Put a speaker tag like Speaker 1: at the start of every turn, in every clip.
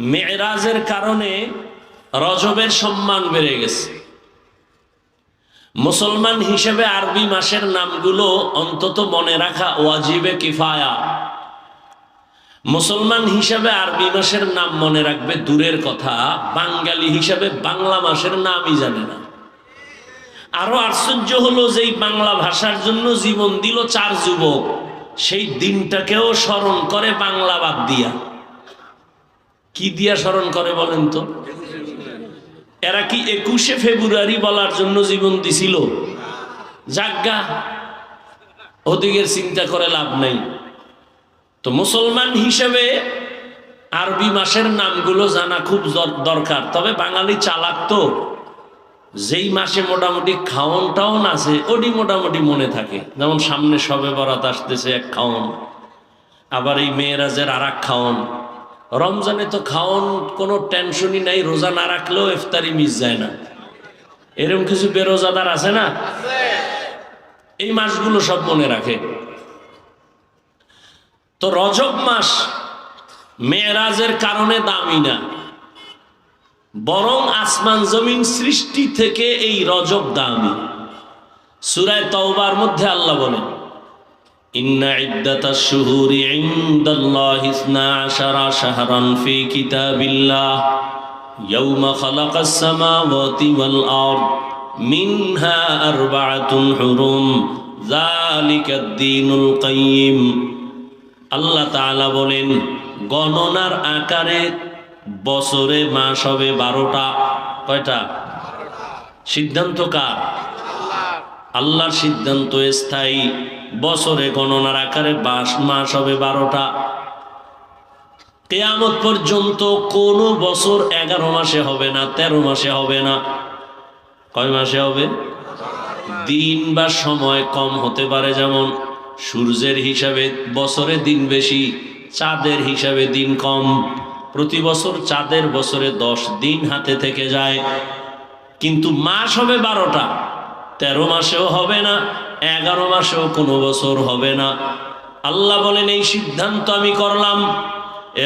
Speaker 1: মেয়েরাজের কারণে রজবের সম্মান বেড়ে গেছে। মুসলমান হিসেবে আরবি মাসের নামগুলো অন্তত মনে রাখা ওয়াজিবে কিফায়া। মুসলমান হিসাবে আরবি মাসের নাম মনে রাখবে দূরের কথা, বাঙালি হিসাবে বাংলা মাসের নামই জানে না। আরও আশ্চর্য হলো যে বাংলা ভাষার জন্য জীবন দিল চার যুবক, সেই দিনটাকেও স্মরণ করে বাংলা বাদ দিয়া। কি দিয়া স্মরণ করে বলেন তো? এরা কি একুশে ফেব্রুয়ারি বলার জন্য জীবন দিছিল? যাজ্ঞা ওদিকের চিন্তা করে লাভ নাই। তো মুসলমান হিসেবে আরবি মাসের নামগুলো জানা খুব দর- দরকার। তবে বাঙালি চালাক তো। যেই মাসে মোটামুটি খাওন টাউন আছে ওটি মোটামুটি মনে থাকে। যেমন সামনে সবে বরাত আসতেছে এক খাওন, আবার এই মেয়েরাজের আর এক খাওন। রমজানে তো খাওন কোনো টেনশনই নাই, রোজা না রাখলেও ইফতারি মিস যায় না। এরকম কিছু বেরোজাদার আছে না? এই মাসগুলো সব মনে রাখে। তো রজব মাস মেয়েরাজের কারণে দামি না। বরং আসমান জমিন সৃষ্টি থেকে এই রজব দামি। সুরায় তওবার মধ্যে আল্লাহ বলেন إن عدة الشهور عند الله اثنا عشر شهرا في كتاب الله يوم خلق السماوات والأرض منها أربعة حرم ذلك الدين القيم আল্লাহ তাআলা বলেন গণনার আকারে বছরে মাস হবে বারোটা কয়টা সিদ্ধান্ত কার আল্লাহর সিদ্ধান্ত স্থায়ী। বছরে গণনার আকারে বাস মাস হবে বারোটা। কেয়ামত পর্যন্ত কোনো বছর এগারো মাসে হবে না, তেরো মাসে হবে না। কয় মাসে হবে? দিন বা সময় কম হতে পারে যেমন সূর্যের হিসাবে বছরে দিন বেশি, চাঁদের হিসাবে দিন কম। প্রতি বছর চাঁদের বছরে দশ দিন হাতে থেকে যায়। কিন্তু মাস হবে বারোটা। তেরো মাসেও হবে না, এগারো মাসেও কোনো বছর হবে না। আল্লাহ বলেন, এই সিদ্ধান্ত আমি করলাম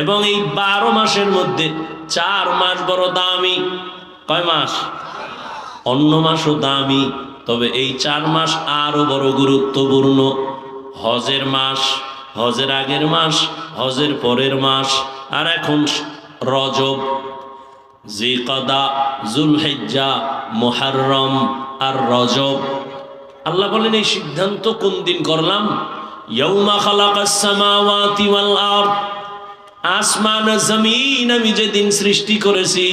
Speaker 1: এবং এই বারো মাসের মধ্যে চার মাস বড় দামি। কয় মাস? অন্য মাসও দামি, তবে এই চার মাস আরও বড় গুরুত্বপূর্ণ। হজের মাস, হজের আগের মাস, হজের পরের মাস, আর এখন রজব। জিকাদা, জুলহেজ্জা, মোহাররম আর রজব। আল্লাহ বলেন, এই সিদ্ধান্ত কোন দিন করলাম? ইয়ৌমা খালাকাস সামাওয়াতি ওয়াল আরদ। আসমান জমিন আমি যেদিন সৃষ্টি করেছি,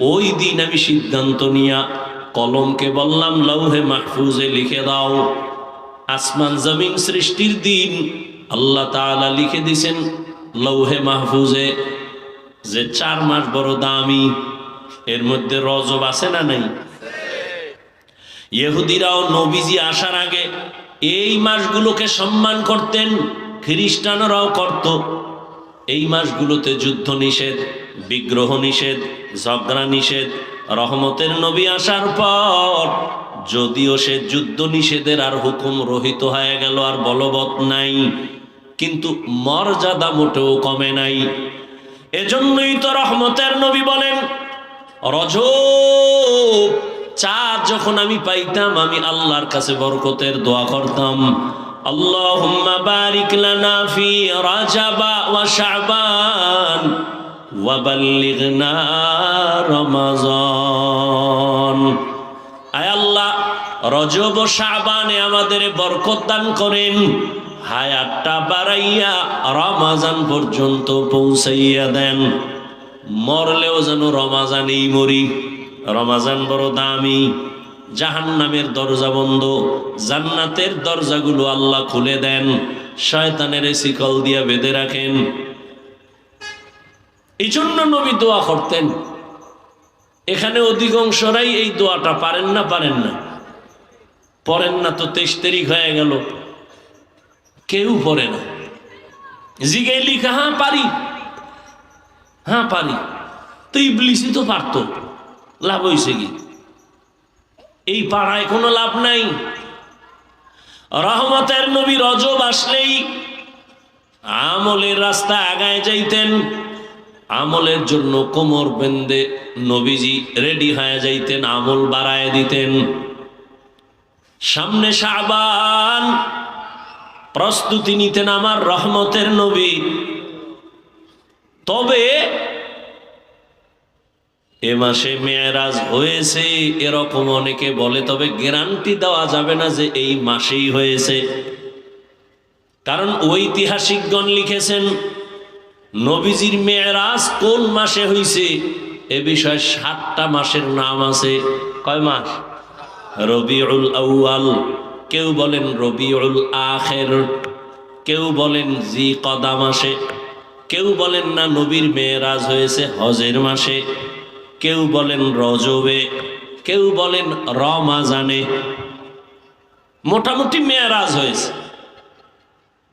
Speaker 1: ওই দিন আমি সিদ্ধান্ত নিয়া কলমকে বললাম, লৌহে মাহফুজে লিখে দাও। আসমান, জমিন সৃষ্টির দিন, আল্লাহ তাআলা লিখে দিছেন, লৌহে মাহফুজে। যে চার মাস বড় দামি, এর মধ্যে রজব আছে না নাই? ইহুদিরাও নবীজি আসার আগে এই মাসগুলোকে সম্মান করতেন, খ্রিস্টানরাও করত। এই মাসগুলোতে যুদ্ধ নিষেধ, বিগ্রহ নিষেধ, ঝগড়া নিষেধ, রহমতের নবী আসার পর যদিও সে যুদ্ধ নিষেধের আর হুকুম রহিত হয়ে গেল আর বলবৎ নাই, কিন্তু মর্যাদা মোটেও কমে নাই। এজন্যই তো রহমতের নবী বলেন, রজব, চাঁদ যখন আমি পাইতাম, আমি আল্লাহর কাছে বরকতের দোয়া করতাম। রাজাবা ওয়া ওয়া আল্লাহ আমাদের বরকত দান করেন। হায়াতটা বাড়াইয়া রমাজান পর্যন্ত পৌঁছাইয়া দেন। মরলেও যেন রমাজানেই মরি। রমাজান বড় দামি। জাহান নামের দরজা বন্ধ। জান্নাতের দরজাগুলো আল্লাহ খুলে দেন। শয়তানের শিকল দিয়া বেঁধে রাখেন। এই জন্য নবী দোয়া করতেন। এখানে অধিকাংশরাই এই দোয়াটা পারেন না পারেন না। পড়েন না তো তেইশ তারিখ হয়ে গেল। কেউ পড়ে না। জিগে লিখা হ্যাঁ পারি। হ্যাঁ পারি। তো ইবলিসি তো পারত। লাভ হয়েছে কি? এই পাড়ায় কোনো লাভ নাই। রহমতের নবী রজব আসলেই আমলের রাস্তা আগায় যাইতেন। আমলের জন্য কোমর বেন্দে নবীজি রেডি হয়ে যাইতেন, আমল বাড়ায় দিতেন। সামনে শাবান প্রস্তুতি নিতেন আমার রহমতের নবী। তবে এ মাসে মেয়েরাজ হয়েছে, এরকম অনেকে বলে, তবে গ্যারান্টি দেওয়া যাবে না যে এই মাসেই হয়েছে। কারণ ঐতিহাসিকগণ লিখেছেন, নবীজির মেয়েরাজ কোন মাসে হয়েছে এ বিষয়ে সাতটা মাসের নাম আছে। কয় মাস? রবিউল আউয়াল। কেউ বলেন রবিউল আখের, কেউ বলেন জি কদা মাসে কেউ বলেন না নবীর মেয়েরাজ হয়েছে হজের মাসে, কেউ বলেন রজবে, কেউ বলেন রমাজানে। মোটামুটি মেয়েরাজ হয়েছে।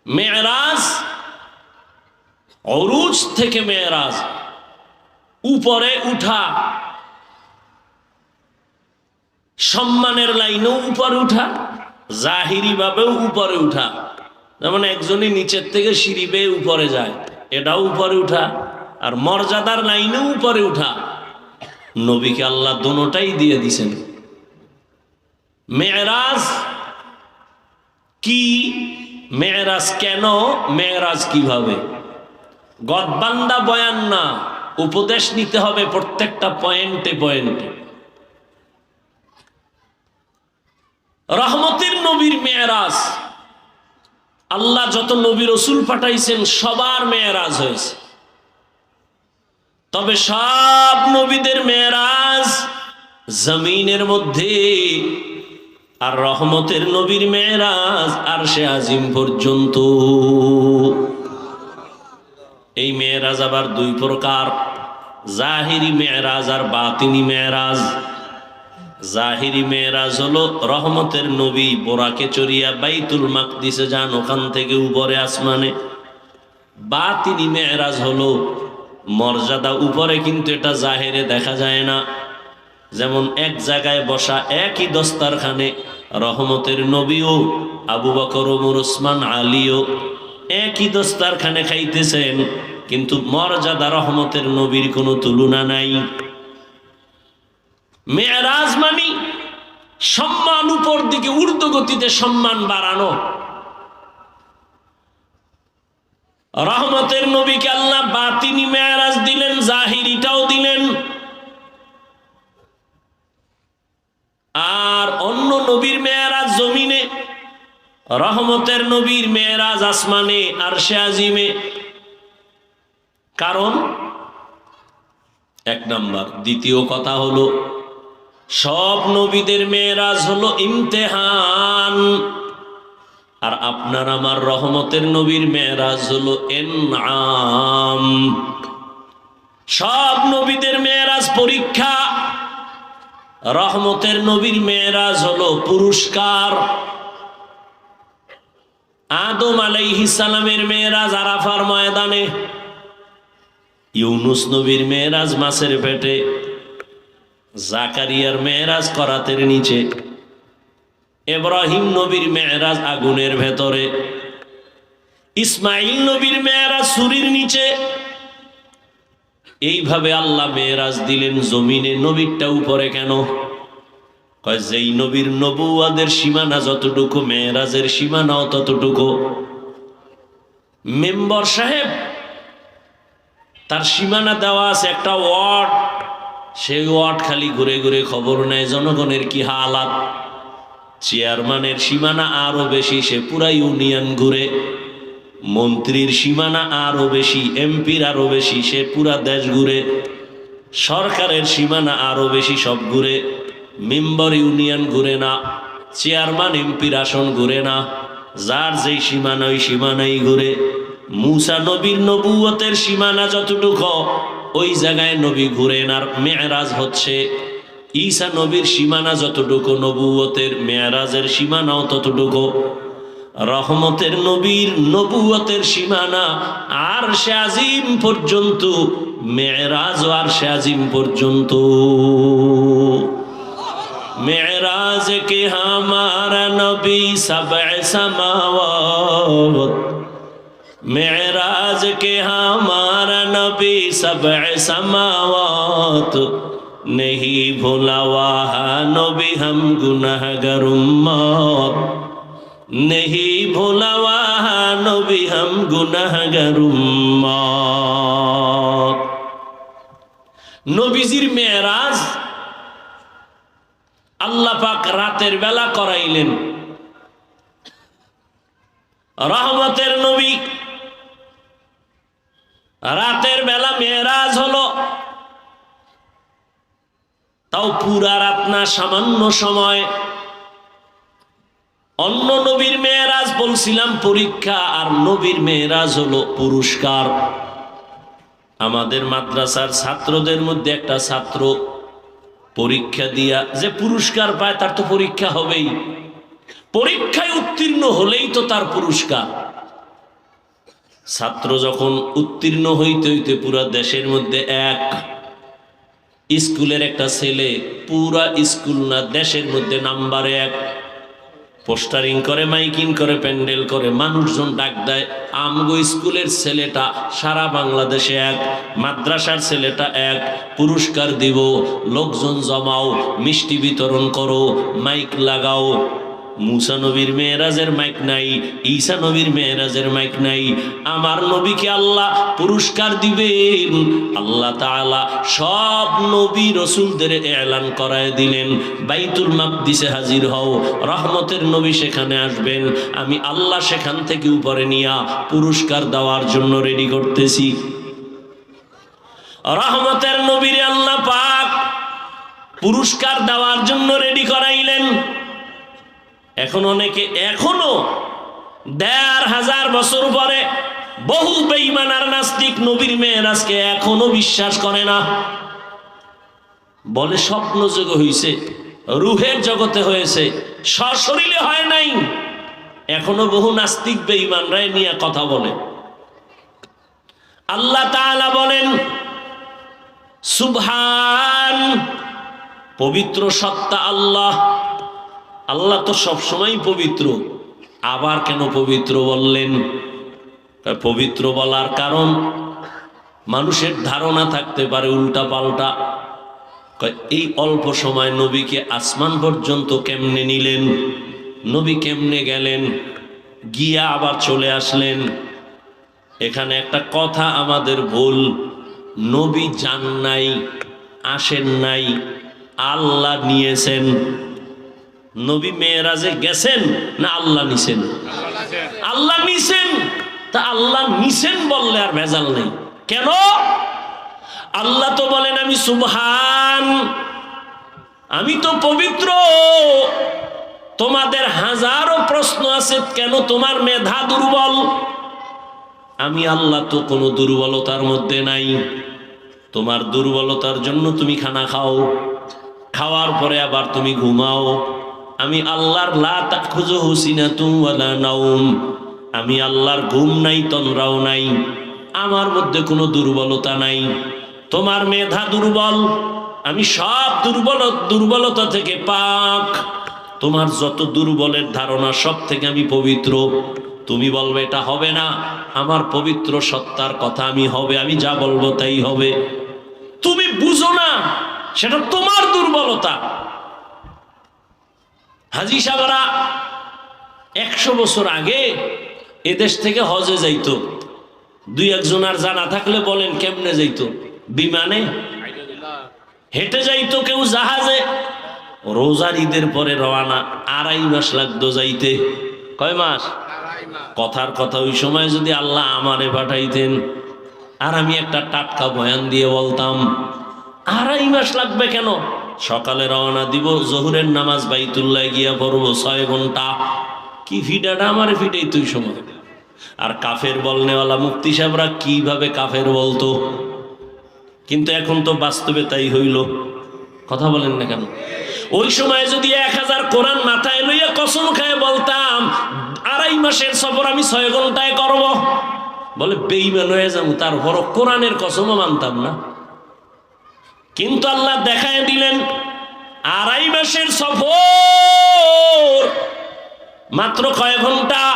Speaker 1: মেয়েরাজ, অরুজ থেকে মেয়েরাজ, উপরে উঠা। সম্মানের লাইনেও উপরে উঠা। জাহিরি ভাবেও উপরে উঠা। যেমন একজনই নিচের থেকে সিঁড়ি বেয়ে উপরে যায়, এটাও উপরে উঠা, আর মর্যাদার লাইনেও উপরে উঠা। নবীকে আল্লাহ দোনোটাই দিয়ে দিছেন। মেয়েরাজ কি? মেয়েরাজ কেন? মেয়েরাজ কীভাবে? গদবান্দা বয়ান না, উপদেশ নিতে হবে প্রত্যেকটা পয়েন্টে পয়েন্টে। রহমতের নবীর মেয়েরাজ। আল্লাহ যত নবী রসুল পাঠাইছেন, সবার মেয়েরাজ হয়েছে। তবে সব নবীদের মেয়েরাজ জমিনের মধ্যে, আর রহমতের নবীর মেয়েরাজ আর সে আজিম পর্যন্ত। এই মেয়েরাজ আবার দুই প্রকার, জাহিরি মেয়েরাজ আর বাতিনি মেয়েরাজ। জাহিরি মেয়েরাজ হলো রহমতের নবী বোরাকে চড়িয়া বাইতুল মাকদিসে যান ওখান থেকে উপরে আসমানে। বা বাতিনি মেয়েরাজ হলো মর্যাদা উপরে কিন্তু এটা জাহেরে দেখা যায় না। যেমন এক জায়গায় বসা একই দস্তারখানে রহমতের নবীও আবু বকর, ওমর, ওসমান, আলীও একই দস্তারখানে খাইতেছেন, কিন্তু মর্যাদা রহমতের নবীর কোনো তুলনা নাই। মেয়েরাজ মানি, সম্মান উপর দিকে ঊর্ধ্বগতিতে সম্মান বাড়ানো। রহমতের নবীকে আল্লাহ বাতিনি মেয়ারাজ দিলেন, জাহিরিটাও দিলেন। আর অন্য নবীর মেয়ারাজ জমিনে, রহমতের নবীর মেয়ারাজ আসমানে আর সে আজিমে। কারণ, এক নাম্বার, দ্বিতীয় কথা হলো সব নবীদের মেয়েরাজ হলো ইমতেহান। আর আপনার আমার রহমতের নবীর মেয়েরাজ হলো এনআম। সব নবীদের মেয়েরাজ পরীক্ষা, রহমতের নবীর মেয়েরাজ হলো পুরস্কার। আদম সালামের মেয়েরাজ আরাফার ময়দানে, ইউনুস নবীর মেয়েরাজ মাছের পেটে জাকারিয়ার মেয়েরাজ করাতের নিচে। এব্রাহিম নবীর মেয়েরাজ আগুনের ভেতরে। ইসমাইল নবীর মেয়েরাজ সুরির নিচে। এইভাবে আল্লাহ মেয়েরাজ দিলেন জমিনে, নবীরটা উপরে কেন? কয়, যেই নবীর নবুয়াদের সীমানা যতটুকু, মেয়েরাজের সীমানাও ততটুকু। মেম্বর সাহেব, তার সীমানা দেওয়া আছে একটা ওয়ার্ড। সেই ওয়ার্ড খালি ঘুরে ঘুরে খবর নেয়, জনগণের কি হালাত? চেয়ারম্যানের সীমানা আরও বেশি, সে পুরা ইউনিয়ন ঘুরে। মন্ত্রীর সীমানা আরও বেশি, এমপির আরও বেশি, সে পুরা দেশ ঘুরে। সরকারের সীমানা আরও বেশি, সব ঘুরে। মেম্বার ইউনিয়ন ঘুরে না, চেয়ারম্যান, এমপির আসন ঘুরে না। যার যেই সীমানা, ওই সীমানাই ঘুরে। মুসা নবীর নবুয়তের সীমানা যতটুকু ওই জায়গায় নবী ঘুরেন আর মেয়েরাজ হচ্ছে, ঈসা নবীর সীমানা যতটুকু, নবুয়তের মেয়ারাজের সীমানাও ততটুকু। রহমতের নবীর নবুয়তের সীমানা আর সে আজিম পর্যন্ত, মেয়েরাজ আর সে আজিম পর্যন্ত। মেয়েরাজ কে হামারা নবী সব সমাওয়াত। মেরাজ কে হামার নবী সব সমাওয়াত নেহি ভোলা নবী হম গুনাহগর উম্মত নেহি ভোলা নবী হম গুনাহগর উম্মত নবীজির মেরাজ আল্লাহ পাক রাতের বেলা করাইলেন রহমতের নবী রাতের বেলা মেয়েরাজ হলো। তাও পুরা রাত না, সামান্য সময়। অন্য নবীর মেয়েরাজ বলছিলাম, পরীক্ষা আর নবীর মেয়েরাজ হলো পুরস্কার। আমাদের মাদ্রাসার ছাত্রদের মধ্যে একটা ছাত্র পরীক্ষা দিয়া যে পুরস্কার পায়, তার তো পরীক্ষা হবেই। পরীক্ষায় উত্তীর্ণ হলেই তো তার পুরস্কার। ছাত্র যখন উত্তীর্ণ হইতে হইতে পুরা দেশের মধ্যে এক, স্কুলের একটা ছেলে পুরা স্কুল না, দেশের মধ্যে নাম্বারে এক। পোস্টারিং করে, মাইকিং করে, প্যান্ডেল করে, মানুষজন ডাক দেয়, আমগো স্কুলের ছেলেটা সারা বাংলাদেশে এক, মাদ্রাসার ছেলেটা এক, পুরস্কার দিব, লোকজন জমাও, মিষ্টি বিতরণ করো, মাইক লাগাও। মুসা নবীর মেয়েরাজের মাইক নাই, ঈসা নবীর মেয়েরাজের মাইক নাই। আমার নবীকে আল্লাহ পুরস্কার দিবেন। আল্লাহ তাআলা সব নবী রসুলদের এলান করায় দিলেন। বাইতুল মাকদিসে হাজির হও, রহমতের নবী সেখানে আসবেন। আমি আল্লাহ সেখান থেকে উপরে নিয়া পুরস্কার দেওয়ার জন্য রেডি করতেছি। রহমতের নবীর আল্লাহ পাক পুরস্কার দেওয়ার জন্য রেডি করাইলেন। এখন অনেকে এখনও দেড় হাজার বছর পরে বহু বেইমান আর নাস্তিক নবীর মেয়েরাজকে এখনও বিশ্বাস করে না। বলে স্বপ্ন যোগ হইছে, রুহের জগতে হয়েছে, সশরীরে হয় নাই। এখনও বহু নাস্তিক বেইমানরাই নিয়ে কথা বলে। আল্লাহ তাআলা বলেন, সুবহান, পবিত্র সত্তা আল্লাহ। আল্লাহ তো সবসময় পবিত্র। আবার কেন পবিত্র বললেন? পবিত্র বলার কারণ মানুষের ধারণা থাকতে পারে উল্টা পাল্টা এই অল্প সময় নবীকে আসমান পর্যন্ত কেমনে নিলেন? নবী কেমনে গেলেন? গিয়া আবার চলে আসলেন। এখানে একটা কথা আমাদের ভুল। নবী যান নাই, আসেন নাই, আল্লাহ নিয়েছেন। নবী মেয়েরাজে গেছেন না আল্লাহ নিছেন? আল্লাহ নিছেন। তা আল্লাহ নিছেন বললে আর ভেজাল নেই। কেন? আল্লাহ তো বলেন, আমি সুবহান, আমি তো পবিত্র। তোমাদের হাজারো প্রশ্ন আছে, কেন তোমার মেধা দুর্বল? আমি আল্লাহ তো কোনো দুর্বলতার মধ্যে নাই। তোমার দুর্বলতার জন্য তুমি খানা খাও। খাওয়ার পরে আবার তুমি ঘুমাও। আমি আল্লাহর নাউম আমি আল্লাহর ঘুম নাই, তন্দ্রাও নাই। আমার মধ্যে কোনো দুর্বলতা নাই। তোমার মেধা দুর্বল। আমি সব দুর্বল, দুর্বলতা থেকে পাক। তোমার যত দুর্বলের ধারণা, সব থেকে আমি পবিত্র। তুমি বলবে, এটা হবে না। আমার পবিত্র সত্তার কথা আমি হবে, আমি যা বলব তাই হবে। তুমি বুঝো না, সেটা তোমার দুর্বলতা। হাজি সাহেবরা একশো বছর আগে এদেশ থেকে হজে যাইতো। দুই একজন আর জানা থাকলে বলেন কেমনে যাইতো? বিমানে? হেঁটে যাইতো কেউ জাহাজে? রোজার ঈদের পরে রওয়ানা আড়াই মাস লাগতো যাইতে। কয় মাস? কথার কথা ওই সময় যদি আল্লাহ আমারে পাঠাইতেন। আর আমি একটা টাটকা বয়ান দিয়ে বলতাম, আড়াই মাস লাগবে কেন? সকালে রওনা দিব, জহুরের নামাজ বাইতুল্লাহ গিয়া পড়ব ছয় ঘণ্টা। কি ফিডাটা আমার ফিটেই তুই সময়? আর কাফের বলনেওয়ালা মুক্তি সাহেবরা কীভাবে কাফের বলতো? কিন্তু এখন তো বাস্তবে তাই হইল। কথা বলেন না কেন? ওই সময় যদি এক হাজার কোরআন মাথায় লইয়া কসম খায় বলতাম, আড়াই মাসের সফর আমি ছয় ঘন্টায় করব। বলে বেইমান হয়ে যাব তারপর কোরআনের কসমও মানতাম না। কিন্তু আল্লাহ দেখায় দিলেন, আড়াই মাসের সফর। মাত্র কয় ঘণ্টা?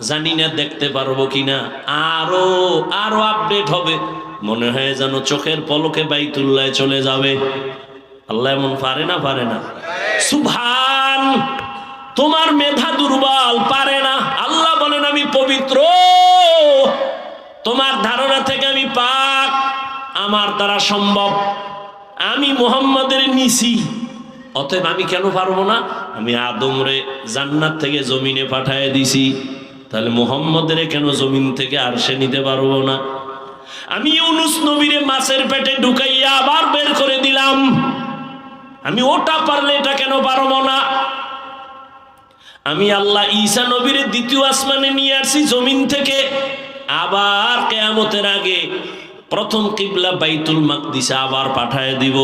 Speaker 1: জানি না, দেখতে পারব কিনা। আরও আরও আপডেট হবে। মনে হয় যেন চোখের পলকে বাইতুল্লায় চলে যাবে। আল্লাহ এমন পারে না পারে না। সুভান তোমার মেধা দুর্বল, পারে না। আল্লাহ বলেন, আমি পবিত্র। তোমার ধারণা থেকে আমি পাক। আমার দ্বারা সম্ভব। আমি মোহাম্মদের নিছি অতএব আমি কেন পারব না? আমি আদমরে জান্নাত থেকে জমিনে পাঠায় দিছি। তাহলে মোহাম্মদের কেন জমিন থেকে আর সে নিতে পারব না? আমি ইউনুস নবীরে মাছের পেটে ঢুকাইয়া আবার বের করে দিলাম। আমি ওটা পারলে এটা কেন পারব না? আমি আল্লাহ ঈসা নবীর দ্বিতীয় আসমানে নিয়ে আসছি জমিন থেকে। আবার কেয়ামতের আগে প্রথম কিবলা বাইতুল মাকদিসে আবার পাঠায় দিব।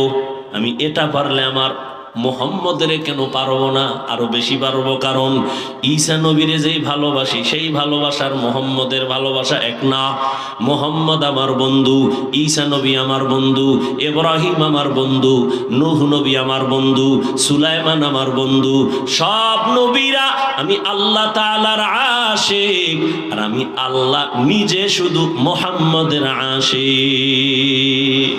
Speaker 1: আমি এটা পারলে আমার মোহাম্মদের কেন পারব না? আরও বেশি পারব কারণ ঈসা নবীরে যেই ভালোবাসি, সেই ভালোবাসার মোহাম্মদের ভালোবাসা এক না। মোহাম্মদ আমার বন্ধু, ঈসা নবী আমার বন্ধু এব্রাহিম আমার বন্ধু, নুহ নবী আমার বন্ধু, সুলাইমান আমার বন্ধু, সব নবীরা আমি আল্লাহ তাআলার আশিক আর আমি আল্লাহ নিজে শুধু মোহাম্মদের আশিক।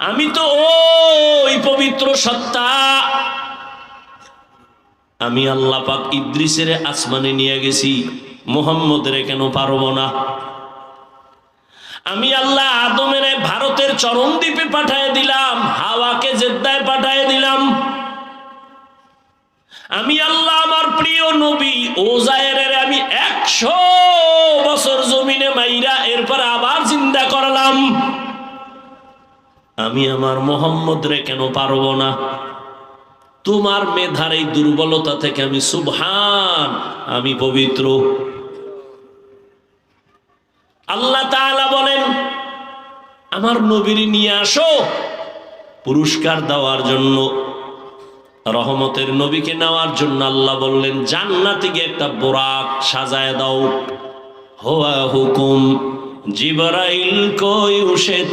Speaker 1: আমি তো ওই পবিত্র সত্তা। আমি আল্লাহ পাক ইদ্রিসের আসমানে নিয়ে গেছি, মোহাম্মদের কেন পারব না? আমি আল্লাহ আদমের ভারতের চরম দ্বীপে পাঠায় দিলাম, হাওয়াকে জেদ্দায় পাঠায় দিলাম। আমি আল্লাহ আমার প্রিয় নবী ওজায়ের আমি একশো বছর জমিনে মাইরা এরপর আবার চিন্তা করলাম। আমি আমার মোহাম্মদ রে কেন পারব না? তোমার মেধার এই দুর্বলতা থেকে আমি সুবহান, আমি পবিত্র। আল্লাহ তাআলা বলেন, আমার নবীর নিয়ে আসো পুরস্কার দেওয়ার জন্য। রহমতের নবীকে নেওয়ার জন্য আল্লাহ বললেন, জান্নাতে গিয়ে একটা বোরাক সাজায় দাও। হোয়া হুকুম, জিবরাইল কোই উশে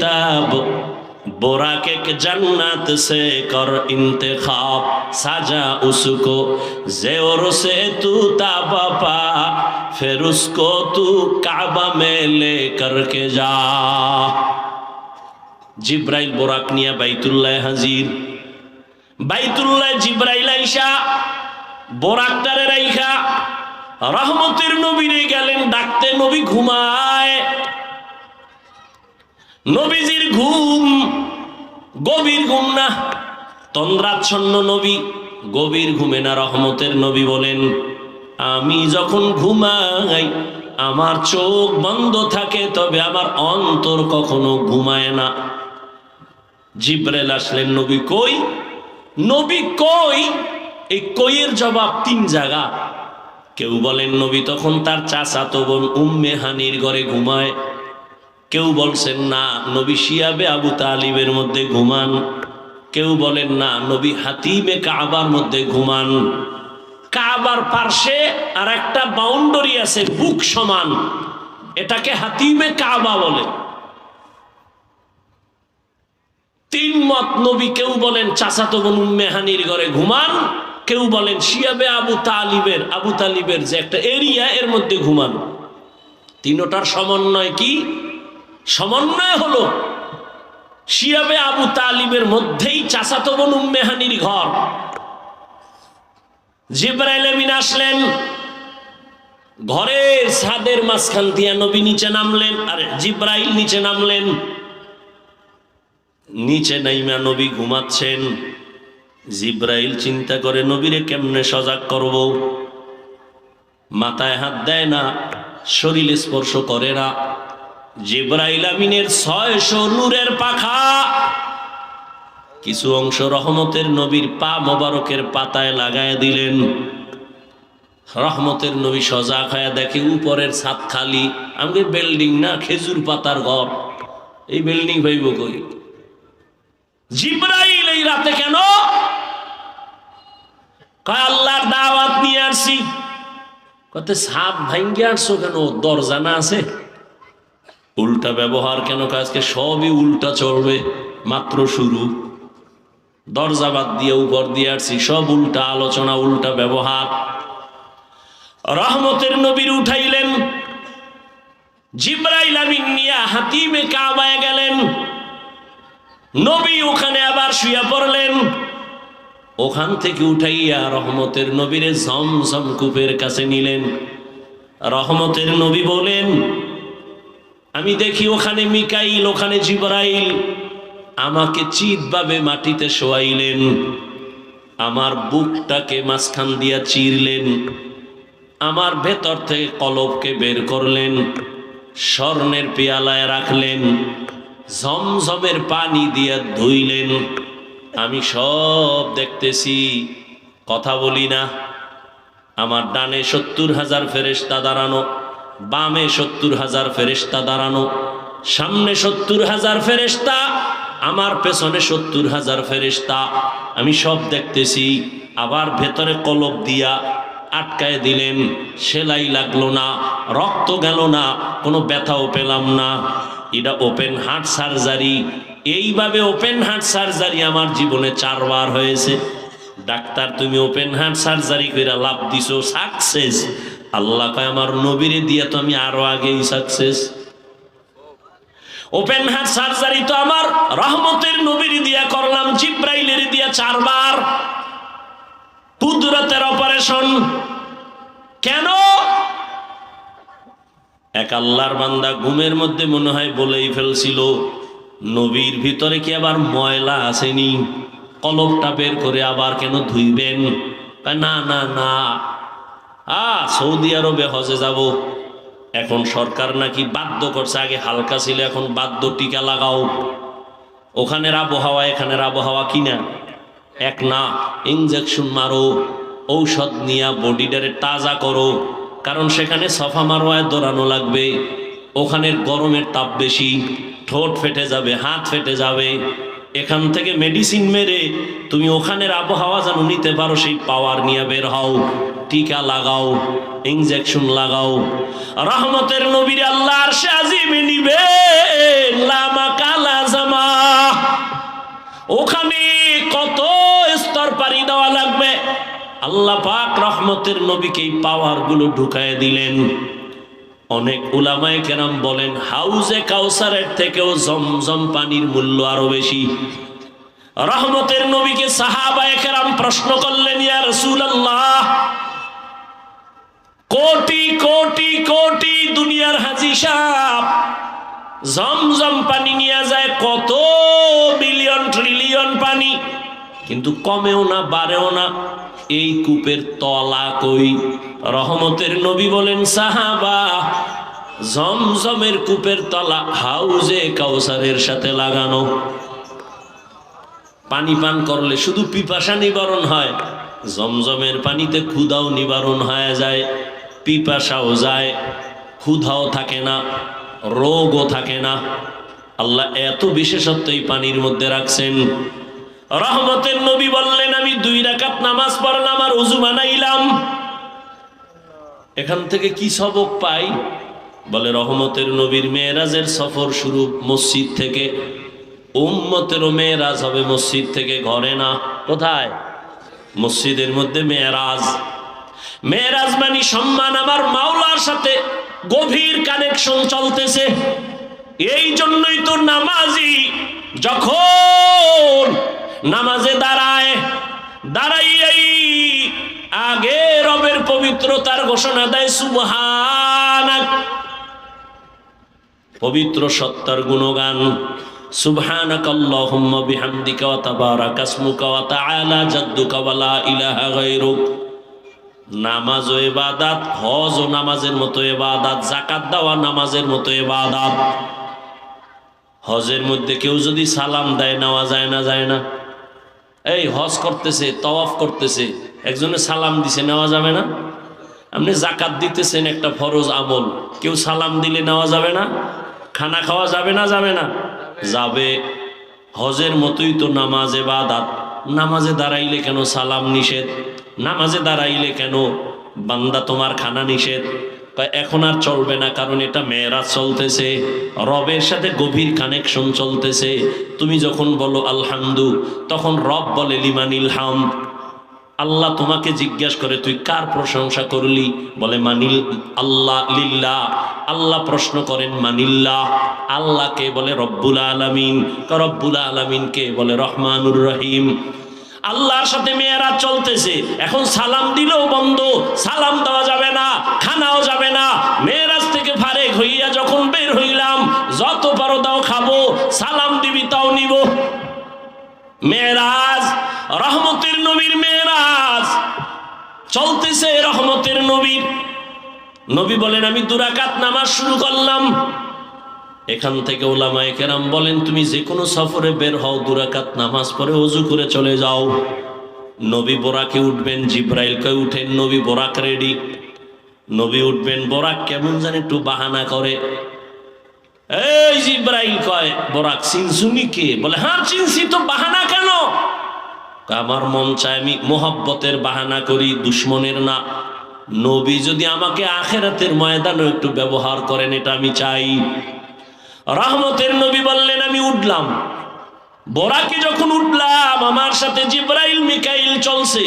Speaker 1: তাব बोराक एक जन्नत से कर इंतखाब साजा उसको जेवर से तू ताबा पा फिर उसको तू काबा में ले करके जा জিব্রাইল বোরাক নিয়ে বাইতুল্লাহ হাজির বাইতুল্লাহ জিব্রাইল আইসা বোরাকটারে রাইখা রহমতের নবীরে গেলেন ডাকতে নবী ঘুমায় নবীজির ঘুম, গভীর ঘুম না? তন্দ্রাচ্ছন্ন নবী, গভীর ঘুমে না রহমতের নবী বলেন, আমি যখন ঘুমাই, আমার চোখ বন্ধ থাকে, তবে আমার অন্তর কখনো ঘুমায় না। জিব্রাইল আসলেন, নবী কই? নবী কই? এই কইয়ের জবাব তিন জায়গা। কেউ বলেন, নবী তখন তার চাচাতো বোন উম্মে হানির ঘরে ঘুমায়। কেউ বলছেন, না, নবী শিয়াবে আবু তালিবের মধ্যে ঘুমান। কেউ বলেন, না, নবী হাতিমে কাবার মধ্যে ঘুমান। কাবার পার্শ্বে আর একটা বাউন্ডারি আছে, বুক সমান। এটাকে হাতিমে কাবা বলে। তিন মত নবী কেউ বলেন, চাচাতো বোন মেহানির ঘরে ঘুমান। কেউ বলেন শিয়াবে আবু তালিবের আবু তালিবের যে একটা এরিয়া, এর মধ্যে ঘুমান। তিনোটার সমন্বয় কি? সমন্বয় হলো, শিয়াবে আবু তালিবের মধ্যেই চাচাতো বোন উম্মেহানির ঘর। জিব্রাইল আমিন আসলেন, ঘরের ছাদের মাঝখান দিয়া নবী নিচে নামলেন, আর জিব্রাইল নিচে নামলেন। নিচে নাইমা নবী ঘুমাচ্ছেন, জিব্রাইল চিন্তা করে, নবীরে কেমনে সজাগ করব? মাথায় হাত দেয় না, শরীরে স্পর্শ করে না। জিব্রাইল আমিনের ছয়শো নূরের পাখা। কিছু অংশ রহমতের নবীর পা মোবারকের পাতায় লাগায় দিলেন। রহমতের নবী সজাগ হয়ে দেখে উপরের ছাদ খালি। আমাকে বিল্ডিং না, খেজুর পাতার ঘর। এই বিল্ডিং ভাইব কই? জিব্রাইল এই রাতে কেন? কয়, আল্লাহর দাওয়াত নিয়ে আসছি। কত সাপ ভাঙ্গে আসছো কেন? দরজা না আছে? উল্টা ব্যবহার কেন? কাজকে সবই উল্টা চলবে। মাত্র শুরু। দরজা বাদ দিয়ে উপর দিয়ে আসছি। সব উল্টা আলোচনা, উল্টা ব্যবহার। রহমতের নবীর উঠাইলেন। জিব্রাইল আমিন নিয়ে হাতিমে কাবায় গেলেন। নবী ওখানে আবার শুয়ে পড়লেন। ওখান থেকে উঠাইয়া রহমতের নবীরে ঝমঝম কূপের কাছে নিলেন। রহমতের নবী বলেন আমি দেখি ওখানে মিকাইল, ওখানে জিবরাইল। আমাকে চিৎভাবে মাটিতে শোয়াইলেন। আমার বুকটাকে মাঝখান দিয়া চিরলেন। আমার ভেতর থেকে কলবকে বের করলেন। স্বর্ণের পেয়ালায় রাখলেন। ঝমঝমের পানি দিয়ে ধুইলেন। আমি সব দেখতেছি। কথা বলি না। আমার ডানে সত্তর হাজার ফেরেস্তা দাঁড়ানো। বামে সত্তর হাজার ফেরেস্তা দাঁড়ানো, সামনে সত্তর হাজার ফেরেস্তা আমার পেছনে সত্তর হাজার ফেরেস্তা আমি সব দেখতেছি, আবার ভেতরে কলব দিয়া আটকায় দিলেন, সেলাই লাগল না, রক্ত গেল না, কোনো ব্যথাও পেলাম না। এটা ওপেন হার্ট সার্জারি, এইভাবে ওপেন হার্ট সার্জারি আমার জীবনে চারবার হয়েছে। ডাক্তার, তুমি ওপেন হার্ট সার্জারি করে লাভ দিছো, সাকসেস। আল্লাহ কয়, আমার নবীরে দিয়ে তো আমি আরও আগেই সাকসেস ওপেন হার্ট সার্জারি তো আমার রহমতের নবীর দিয়া করলাম, জিব্রাইলের দিয়া চারবার। কুদরতের অপারেশন কেন? এক আল্লাহর বান্দা ঘুমের মধ্যে মনে হয় বলেই ফেলছিল, নবীর ভিতরে কি আবার ময়লা আসেনি? কলবটা বের করে আবার কেন ধুইবেন? না না না। আ, সৌদি আরবে হজে যাব। এখন সরকার নাকি বাধ্য করছে, আগে হালকা ছিল, এখন বাধ্য টিকা লাগাও। ওখানের আবহাওয়া, এখানের আবহাওয়া কিনা? এক না ইঞ্জেকশন মারো, ঔষধ নিয়া বডিটারে তাজা করো। কারণ সেখানে সফা মারোয়ায় দৌড়ানো লাগবে। ওখানের গরমের তাপ বেশি, ঠোঁট ফেটে যাবে, হাত ফেটে যাবে। এখান থেকে মেডিসিন মেরে তুমি ওখানের আবহাওয়া যেন নিতে পারো, সেই পাওয়ার নিয়ে বের হও। টিকা লাগাও ইঞ্জেকশন লাগাও। রহমতের নবীর আল্লাহর সে আজিমে নিবে। কালা জামা। ওখানে কত স্তর পাড়ি দেওয়া লাগবে। আল্লাহ পাক রহমতের নবীকে এই পাওয়ারগুলো ঢুকায় দিলেন। অনেক উলামায়ে কেরাম বলেন, হাউজে কাউসারের থেকেও জমজম পানির মূল্য আরও বেশি। রহমতের নবীকে সাহাবায়ে কেরাম প্রশ্ন করলেন, ইয়া রাসূলুল্লাহ, কোটি কোটি কোটি দুনিয়ার হাজি সাহেব, জমজম পানি নিয়ে যায় কত মিলিয়ন ট্রিলিয়ন পানি। কিন্তু কমেও না, বাড়েও না। এই কূপের তলা কই? রহমতের নবী বলেন, সাহাবা, জমজমের কূপের তলা হাউজে কাউসারের সাথে লাগানো। পানি পান করলে শুধু পিপাসা নিবারণ হয়, জমজমের পানিতে ক্ষুধাও নিবারণ হয়ে যায়, পিপাসাও যায়, ক্ষুধাও থাকে না, রোগও থাকে না। আল্লাহ এত বিশেষত্ব এই পানির মধ্যে রাখছেন। রহমতের নবী বললেন, আমি দুই রাকাত নামাজ পড়লাম আর উজু বানাইলাম। এখান থেকে কি সবক পাই? বলে, রহমতের নবীর মেয়েরাজের সফর শুরু মসজিদ থেকে। উম্মতেরও মেয়েরাজ হবে মসজিদ থেকে ঘরে না। কোথায়? মসজিদের মধ্যে মেয়েরাজ। মেয়েরাজ মানে সম্মান, আমার মাওলার সাথে গভীর কানেকশন চলতেছে। এই জন্যই তো নামাজি যখন নামাজে দাঁড়ায়, দাঁড়াইয়াই আগে রবের পবিত্রতার ঘোষণা দেয় সুবহান পবিত্র সত্তার গুণগান, সুবহানাক ইলাহা নামাজ হজ ও নামাজের মতো দেওয়া নামাজের মতো হজের মধ্যে কেউ যদি সালাম দেয়, নেওয়া যায় না যায় না। এই হজ করতেছে, তওয়াফ করতেছে, একজনে সালাম দিছে, নেওয়া যাবে না? আপনি জাকাত দিতেছেন একটা ফরজ আমল, কেউ সালাম দিলে নেওয়া যাবে না? খানা খাওয়া যাবে না যাবে না? যাবে। হজের মতোই তো নামাজে বাদাত নামাজে দাঁড়াইলে কেন সালাম নিষেধ? নামাজে দাঁড়াইলে কেন বান্দা তোমার খানা নিষেধ? এখন আর চলবে না, কারণ এটা মেয়েরা চলতেছে। রবের সাথে গভীর কানেকশন চলতেছে। তুমি যখন বলো আলহামদু, তখন রব বলে লিমানিল হাম আল্লাহ তোমাকে জিজ্ঞাসা করে, তুই কার প্রশংসা করলি? বলে, মানিল, আল্লাহ লিল্লাহ। আল্লাহ প্রশ্ন করেন, মানিল্লাহ। আল্লাহকে বলে, রব্বুল আলমিন। রব্বুল আলমিনকে বলে, রহমানুর রহিম। আল্লাহর সাথে মেয়েরা চলতেছে। এখন সালাম দিলেও বন্ধ, সালাম দেওয়া যাবে না, খানাও যাবে না। মেয়েরাজ থেকে ফারেক হইয়া যখন বের হইলাম, যত পারো দাও খাব, সালাম দিবি তাও নিব। মেয়েরাজ, রহমতের নবীর মেয়েরাজ, চলতেছে রহমতের নবীর। নবী বলেন, আমি দুরাকাত নামাজ শুরু করলাম। এখান থেকে ওলামায়ে কেরাম বলেন, তুমি যে কোনো সফরে বের হও দুরাকাত নামাজ পড়ে অজু করে চলে যাও। নবী বোরাকে উঠবেন, জিব্রাইলকে উঠেন, নবী বোরাক রেডি। নবী উঠবেন, বোরাক কেমন জানি একটু বাহানা করে। এই জিব্রাইল কয়, বরাক চিনসুনি কে? বলে হ্যাঁ চিনসি তো বাহানা কেন? আমার মন চায় আমি মোহাব্বতের বাহানা করি, দুশ্মনের না। নবী যদি আমাকে আখেরাতের ময়দানও একটু ব্যবহার করেন, এটা আমি চাই। রহমতের নবী বললেন, আমি উঠলাম। বরাকে যখন উঠলাম, আমার সাথে জিব্রাইল, মিকাইল চলছে।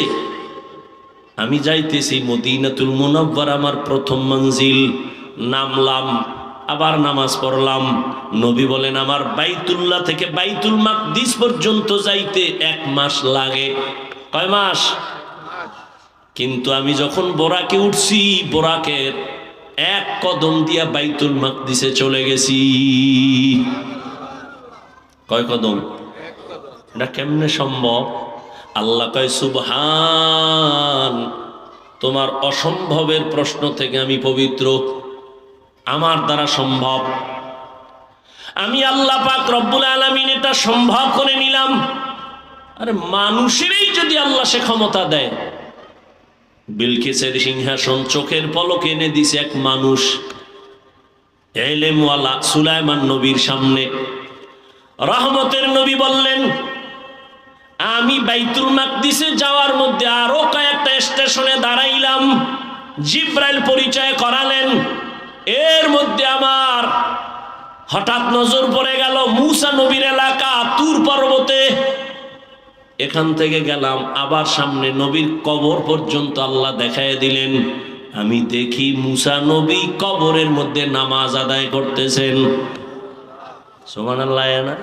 Speaker 1: আমি যাইতেছি মদিনাতুল মুনব্বর আমার প্রথম মঞ্জিল। নামলাম, আবার নামাজ পড়লাম। নবী বলেন, আমার বাইতুল্লাহ থেকে বাইতুল মাকদিস পর্যন্ত যাইতে এক মাস লাগে। কয় মাস? কিন্তু আমি যখন বোরাকে উঠছি, বোরাকের এক কদম দিয়া বাইতুল মাকদিসে চলে গেছি। কয় কদম? এটা কেমনে সম্ভব? আল্লাহ কয়, সুবহান, তোমার অসম্ভবের প্রশ্ন থেকে আমি পবিত্র। আমার দ্বারা সম্ভব। আমি আল্লাহ পাক রব্বুল আলমিন এটা সম্ভব করে নিলাম। আরে মানুষেরই যদি আল্লাহ সে ক্ষমতা দেয় বিলকিসের সিংহাসন চোখের পলক এনে দিছে এক মানুষ। এলেমওয়ালা সুলাইমান নবীর সামনে। রহমতের নবী বললেন, আমি বাইতুল মাকদিসে যাওয়ার মধ্যে আরও কয়েকটা স্টেশনে দাঁড়াইলাম। জিব্রাইল পরিচয় করালেন। এর মধ্যে আমার হঠাৎ নজর পড়ে গেল মুসা নবীর এলাকা, তুর পর্বতে। এখান থেকে গেলাম, আবার সামনে নবীর কবর পর্যন্ত আল্লাহ দেখায় দিলেন। আমি দেখি মুসা নবী কবরের মধ্যে নামাজ আদায় করতেছেন। সোমান আল্লাহ না?